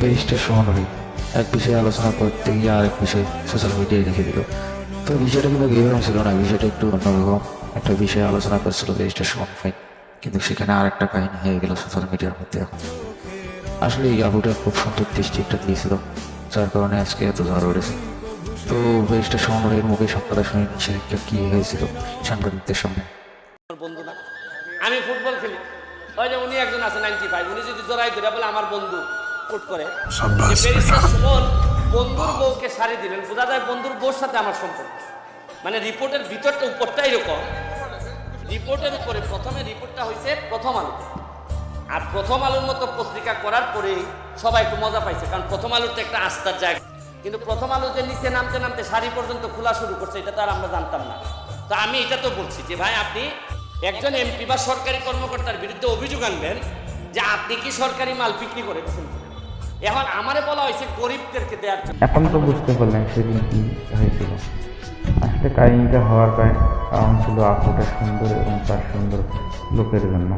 Barrister সোহানুরি এক বিষয়ে আলোচনা করতে গিয়ে আরেক বিষয় সোশ্যাল মিডিয়ায় লিখে দিল। তো বিষয়টা কিন্তু এরকম ছিল না, বিষয়টা একটু অন্যরকম। একটা বিষয়ে আলোচনা করছিল ব্যারিস্টার ভাই কিন্তু সেখানে আরেকটা কাহিনী হয়ে গেল সোশ্যাল মিডিয়ার মধ্যে এখন। আসলে এই আবুটা খুব সুন্দর দৃষ্টি একটা দিয়েছিল, যার কারণে আজকে এত ঝড় উঠেছে। তো ব্যারিস্টার সোহানুরের মুখে সব কথা শুনে সেদিনটা কী হয়েছিল, সাংবাদিকদের সামনে। আমি ফুটবল খেলি। ওই যে উনি একজন আছে নাইনটি ফাইভ উনি যদি জোড়াই ধরে বলে আমার বন্ধু। ফুট করে। সুমন বন্ধুর বউকে সারি দিলেন বোঝা যায় বন্ধুর বউর সাথে আমার সম্পর্ক। মানে রিপোর্টের ভিতরটা উপরটা এরকম। রিপোর্টের উপরে প্রথমে রিপোর্টটা হয়েছে প্রথম আলো। আর প্রথম আলোর মতো পত্রিকা করার পরেই সবাই একটু মজা পাইছে কারণ প্রথম আলোর তো একটা আস্থার জায়গা। কিন্তু প্রথম আলো যে নিচে নামতে নামতে শাড়ি পর্যন্ত খোলা শুরু করছে এটা তো আর আমরা জানতাম না। তো আমি এটা তো বলছি যে ভাই আপনি একজন এমপি বা সরকারি কর্মকর্তার বিরুদ্ধে অভিযোগ আনবেন যে আপনি কি সরকারি মাল বিক্রি করেছেন এখন আমারে বলা হয়েছে গরিবদেরকে দেওয়ার জন্য। এখন তো বুঝতে পারলেন সেদিন কি হয়েছিল। আসলে কাহিনীটা হওয়ার কারণ ছিল আপুটা সুন্দর এবং তার সুন্দর লোকের জন্য।